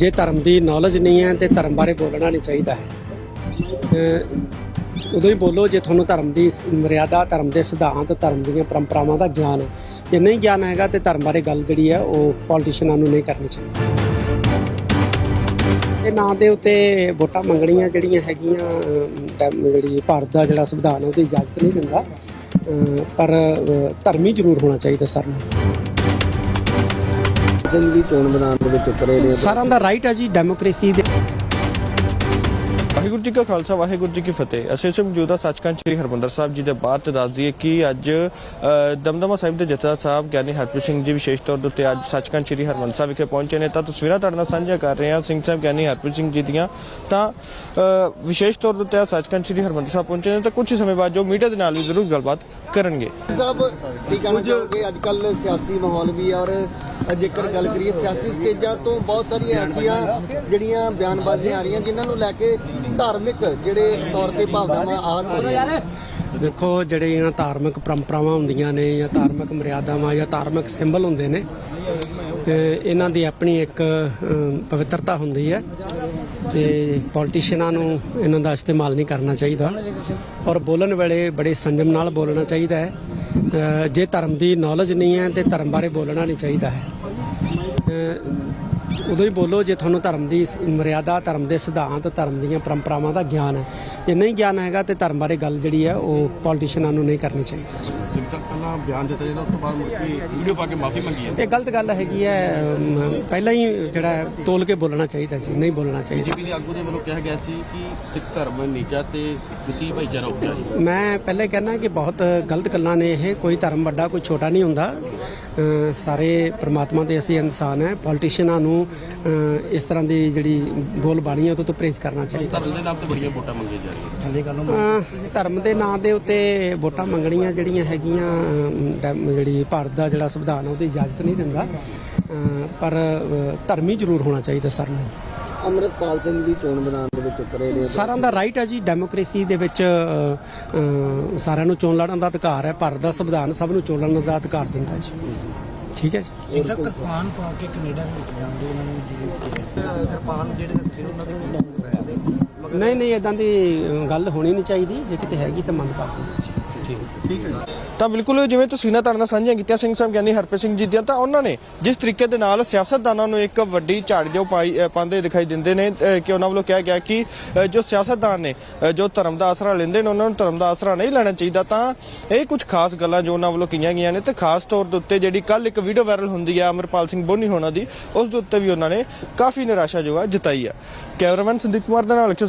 ਜੇ ਧਰਮ ਦੀ ਨੌਲੇਜ ਨਹੀਂ ਹੈ ਤੇ ਧਰਮ ਬਾਰੇ ਬੋਲਣਾ ਨਹੀਂ ਚਾਹੀਦਾ ਹੈ। ਉਦੋਂ ਹੀ ਬੋਲੋ ਜੇ ਤੁਹਾਨੂੰ ਧਰਮ ਦੀ ਮਰਿਆਦਾ ਧਰਮ ਦੇ ਸਿਧਾਂਤ ਧਰਮ ਦੀਆਂ ਪਰੰਪਰਾਵਾਂ ਦਾ ਗਿਆਨ ਹੈ। ਜੇ ਨਹੀਂ ਗਿਆਨ ਹੈਗਾ ਤੇ ਧਰਮ ਬਾਰੇ ਗੱਲ ਜਿਹੜੀ ਹੈ ਉਹ ਪੋਲੀਟੀਸ਼ੀਅਨਾਂ ਨੂੰ ਨਹੀਂ ਕਰਨੀ ਚਾਹੀਦੀ। ਇਹ ਨਾਂ ਦੇ ਉੱਤੇ ਵੋਟਾਂ ਮੰਗਣੀਆਂ ਜਿਹੜੀਆਂ ਹੈਗੀਆਂ ਅਹ, ਜਿਹੜੀ ਭਾਰਤ ਦਾ ਜਿਹੜਾ ਸੰਵਿਧਾਨ ਹੈ ਉਹਦੀ ਇਜਾਜ਼ਤ ਨਹੀਂ ਦਿੰਦਾ। ਪਰ ਅਹ, ਧਰਮੀ ਜ਼ਰੂਰ ਹੋਣਾ ਚਾਹੀਦਾ ਸਰ ਨੂੰ। ਸਿੰਘ ਦੀ ਚੋਣ ਮੈਦਾਨ ਦੇ ਵਿੱਚ ਉਤਰੇ ਨੇ। ਸਾਰਿਆਂ ਦਾ ਰਾਈਟ ਹੈ ਜੀ ਡੈਮੋਕ੍ਰੇਸੀ ਦੇ ਵਾਹਿਗੁਰੂ ਜੀ ਕਾ ਖਾਲਸਾ ਵਾਹਿਗੁਰੂ ਜੀ ਕੀ ਫਤਿਹ। ਅਸੀਂ ਇਸ ਮੌਜੂਦਾ ਸੱਚਖੰਡ ਸ੍ਰੀ ਹਰਮੰਦਰ ਸਾਹਿਬ ਜੀ ਦੇ ਬਾਹਰ ਤੇ ਦੱਸ ਦਈਏ ਕਿ ਅੱਜ ਦਮਦਮਾ ਸਾਹਿਬ ਦੇ ਜਥੇਦਾਰ ਸਾਹਿਬ ਗਿਆਨੀ ਹਰਪ੍ਰੀਤ ਸਿੰਘ ਜੀ ਵਿਸ਼ੇਸ਼ ਤੌਰ ਉੱਤੇ ਅੱਜ ਸੱਚਖੰਡ ਸ੍ਰੀ ਹਰਮੰਦਰ ਸਾਹਿਬ ਵਿਖੇ ਪਹੁੰਚੇ ਨੇ। ਤਾਂ ਤਸਵੀਰਾਂ ਤੁਹਾਡੇ ਨਾਲ ਸਾਂਝੀਆਂ ਕਰ ਰਹੇ ਹਾਂ ਸਿੰਘ ਸਾਹਿਬ ਗਿਆਨੀ ਹਰਪ੍ਰੀਤ ਸਿੰਘ ਜੀ ਦੀਆਂ। ਤਾਂ ਵਿਸ਼ੇਸ਼ ਤੌਰ ਅੱਜ ਸੱਚਖੰਡ ਸ੍ਰੀ ਹਰਮੰਦਰ ਸਾਹਿਬ ਪਹੁੰਚੇ ਨੇ। ਤਾਂ ਕੁਝ ਸਮੇਂ ਬਾਅਦ ਜੋ ਮੀਡੀਆ ਦੇ ਨਾਲ ਵੀ ਜ਼ਰੂਰ ਗੱਲਬਾਤ ਕਰਨਗੇ। ਸਾਹਿਬ ਕੀ ਕਹਿਣਾ ਚਾਹੋਗੇ? ਅੱਜ ਕੱਲ ਸਿਆਸੀ ਮਾਹੌਲ ਵੀ ਹੈ ਔਰ ਜੇਕਰ ਗੱਲ ਕਰੀਏ ਸਿਆਸੀ ਸਟੇਜਾਂ ਤੋਂ ਬਹੁਤ ਸਾਰੀਆਂ ਐਸੀਆਂ ਜਿਹੜੀਆਂ ਬਿਆਨਬਾਜ਼ੀਆਂ ਆ ਰਹੀਆਂ ਜਿਨ੍ਹਾਂ ਨੂੰ ਲੈ ਕੇ ਧਾਰਮਿਕ ਜਿਹੜੇ ਤੌਰ ਤੇ ਭਾਵਨਾਵਾਂ ਹੋ ਰਹੀਆਂ ਦੇਖੋ ਜਿਹੜੀਆਂ ਧਾਰਮਿਕ ਪਰੰਪਰਾਵਾਂ ਹੁੰਦੀਆਂ ਨੇ ਜਾਂ ਧਾਰਮਿਕ ਮਰਿਆਦਾਵਾਂ ਜਾਂ ਧਾਰਮਿਕ ਸਿੰਬਲ ਹੁੰਦੇ ਨੇ ਤੇ ਇਹਨਾਂ ਦੀ ਆਪਣੀ ਇੱਕ ਪਵਿੱਤਰਤਾ ਹੁੰਦੀ ਹੈ ਤੇ ਪੋਲੀਟੀਸ਼ੀਅਨਾਂ ਨੂੰ ਇਹਨਾਂ ਦਾ ਇਸਤੇਮਾਲ ਨਹੀਂ ਕਰਨਾ ਚਾਹੀਦਾ ਔਰ ਬੋਲਣ ਵੇਲੇ ਬੜੇ ਸੰਜਮ ਨਾਲ ਬੋਲਣਾ ਚਾਹੀਦਾ ਹੈ। ਜੇ ਧਰਮ ਦੀ ਨੌਲੇਜ ਨਹੀਂ ਹੈ ਤੇ ਧਰਮ ਬਾਰੇ ਬੋਲਣਾ ਨਹੀਂ ਚਾਹੀਦਾ ਹੈ। ਉਦੋਂ ਹੀ ਬੋਲੋ ਜੇ ਤੁਹਾਨੂੰ ਧਰਮ ਦੀ ਮਰਿਆਦਾ ਧਰਮ ਦੇ ਸਿਧਾਂਤ ਧਰਮ ਦੀਆਂ ਪਰੰਪਰਾਵਾਂ ਦਾ ਗਿਆਨ ਹੈ। ਜੇ ਨਹੀਂ ਗਿਆਨ ਹੈਗਾ ਤੇ ਧਰਮ ਬਾਰੇ ਗੱਲ ਜਿਹੜੀ ਹੈ ਉਹ ਪੋਲੀਟੀਸ਼ੀਅਨਾਂ ਨੂੰ ਨਹੀਂ ਕਰਨੀ ਚਾਹੀਦੀ। ਸਿੰਘ ਸਾਹਿਬ ਪਹਿਲਾਂ ਬਿਆਨ ਦਿੱਤਾ ਜਾਂਦਾ ਉਸ ਤੋਂ ਬਾਅਦ ਮੁੜ ਕੇ ਵੀਡੀਓ ਪਾ ਕੇ ਮਾਫੀ ਮੰਗੀ ਹੈ। ਇਹ ਗਲਤ ਗੱਲ ਹੈਗੀ ਹੈ ਪਹਿਲਾਂ ਹੀ ਜਿਹੜਾ ਤੋਲ ਕੇ ਬੋਲਣਾ ਚਾਹੀਦਾ ਸੀ ਨਹੀਂ ਬੋਲਣਾ ਚਾਹੀਦਾ ਬੀਜੇਪੀ ਦੇ ਆਗੂ ਦੇ ਵੱਲੋਂ ਕਿਹਾ ਗਿਆ ਸੀ ਕਿ ਸਿੱਖ ਧਰਮ ਨੀਚਾ ਤੇ ਤੁਸੀਂ ਭਾਈਚਾਰਾ ਉੱਚਾ ਮੈਂ ਪਹਿਲੇ ਕਹਿਣਾ ਕਿ ਬਹੁਤ ਗਲਤ ਗੱਲਾਂ ਨੇ ਇਹ ਕੋਈ ਧਰਮ ਵੱਡਾ ਕੋਈ ਛੋਟਾ ਨਹੀਂ ਹੁੰਦਾ। ਸਾਰੇ ਪ੍ਰਮਾਤਮਾ ਦੇ ਅਸੀਂ ਇਨਸਾਨ ਹੈ। ਪੋਲੀਟੀਸ਼ੀਅਨਾਂ ਨੂੰ ਇਸ ਤਰ੍ਹਾਂ ਦੀ ਜਿਹੜੀ ਬੋਲ ਬਾਣੀ ਹੈ ਉਹਦੇ ਤੋਂ ਪ੍ਰੇਜ਼ ਕਰਨਾ ਚਾਹੀਦਾ। ਧਰਮ ਦੇ ਨਾਮ ਤੇ ਬੜੀਆਂ ਵੋਟਾਂ ਮੰਗੀਆਂ ਜਾ ਰਹੀਆਂ। ਅ, ਧਰਮ ਦੇ ਨਾਂ ਦੇ ਉੱਤੇ ਵੋਟਾਂ ਮੰਗਣੀਆਂ ਜਿਹੜੀਆਂ ਹੈਗੀਆਂ ਜਿਹੜੀ ਭਾਰਤ ਦਾ ਜਿਹੜਾ ਸੰਵਿਧਾਨ ਹੈ ਉਹਦੀ ਇਜਾਜ਼ਤ ਨਹੀਂ ਦਿੰਦਾ। ਪਰ ਧਰਮੀ ਜ਼ਰੂਰ ਹੋਣਾ ਚਾਹੀਦਾ ਸਰ ਨੂੰ। ਅੰਮ੍ਰਿਤਪਾਲ ਸਿੰਘ ਦੀ ਚੋਣ ਮੈਦਾਨ ਦੇ ਵਿੱਚ ਉਤਰੇ ਨੇ। ਸਾਰਿਆਂ ਦਾ ਰਾਈਟ ਹੈ ਜੀ। ਡੈਮੋਕ੍ਰੇਸੀ ਦੇ ਵਿੱਚ ਸਾਰਿਆਂ ਨੂੰ ਚੋਣ ਲੜਨ ਦਾ ਅਧਿਕਾਰ ਹੈ। ਭਾਰਤ ਦਾ ਸੰਵਿਧਾਨ ਸਭ ਨੂੰ ਚੋਣ ਲੜਨ ਦਾ ਅਧਿਕਾਰ ਦਿੰਦਾ ਜੀ। ਠੀਕ ਹੈ ਜੀ। ਕਿਰਪਾਨ ਪਾ ਕੇ ਕੈਨੇਡਾ ਵਿੱਚ ਜਾਂਦੇ ਉਹਨਾਂ ਨੂੰ ਜਿਵੇਂ ਕਿਰਪਾਨ ਜਿਹੜੇ ਰੱਖੇ ਉਹਨਾਂ ਦੇ ਨਹੀਂ ਨਹੀਂ ਇਦਾਂ ਦੀ ਗੱਲ ਹੋਣੀ ਨਹੀਂ ਚਾਹੀਦੀ। ਜੇ ਕਿਤੇ ਹੈਗੀ ਤਾਂ ਮੰਦ ਪਾਉਂਦੇ ਤਾਂ ਬਿਲਕੁਲ ਜਿਵੇਂ ਤਸਵੀਰਾਂ ਤੁਹਾਡੇ ਨਾਲ ਸਾਂਝੀਆਂ ਕੀਤੀਆਂ, ਸਿੰਘ ਸਾਹਿਬ ਗਿਆਨੀ ਹਰਪ੍ਰੀਤ ਸਿੰਘ ਜੀ ਦੀਆਂ, ਤਾਂ ਉਹਨਾਂ ਨੇ ਜਿਸ ਤਰੀਕੇ ਦੇ ਨਾਲ ਸਿਆਸਤਦਾਨਾਂ ਨੂੰ ਇੱਕ ਵੱਡੀ ਝਾੜ ਜੋ ਪਾਉਂਦੇ ਦਿਖਾਈ ਦਿੰਦੇ ਨੇ ਕਿ ਉਹਨਾਂ ਵੱਲੋਂ ਕਿਹਾ ਗਿਆ ਕਿ ਜੋ ਸਿਆਸਤਦਾਨ ਨੇ ਜੋ ਧਰਮ ਦਾ ਆਸਰਾ ਲੈਂਦੇ ਨੇ, ਉਹਨਾਂ ਨੂੰ ਧਰਮ ਦਾ ਆਸਰਾ ਨਹੀਂ ਲੈਣਾ ਚਾਹੀਦਾ, ਤਾਂ ਇਹ ਕੁਝ ਖਾਸ ਗੱਲਾਂ ਜੋ ਉਹਨਾਂ ਵੱਲੋਂ ਕੀਆਂ ਗਈਆਂ ਨੇ, ਤੇ ਖਾਸ ਤੌਰ ਦੇ ਉੱਤੇ ਜਿਹੜੀ ਕੱਲ ਇੱਕ ਵੀਡੀਓ ਵਾਇਰਲ ਹੁੰਦੀ ਹੈ ਅਮਰਪਾਲ ਸਿੰਘ ਬੋਨੀ ਹੋਣਾ ਦੀ, ਉਸ ਦੇ ਉੱਤੇ ਵੀ ਉਹਨਾਂ ਨੇ ਕਾਫੀ ਨਿਰਾਸ਼ਾ ਜੋ ਹੈ ਜਤਾਈ ਹੈ ਕੈਮਰਾਮੈਨ ਸੰਦੀਪ ਕੁਮਾਰ ਦੇ ਨਾਲ ਅਕਸ਼ਰ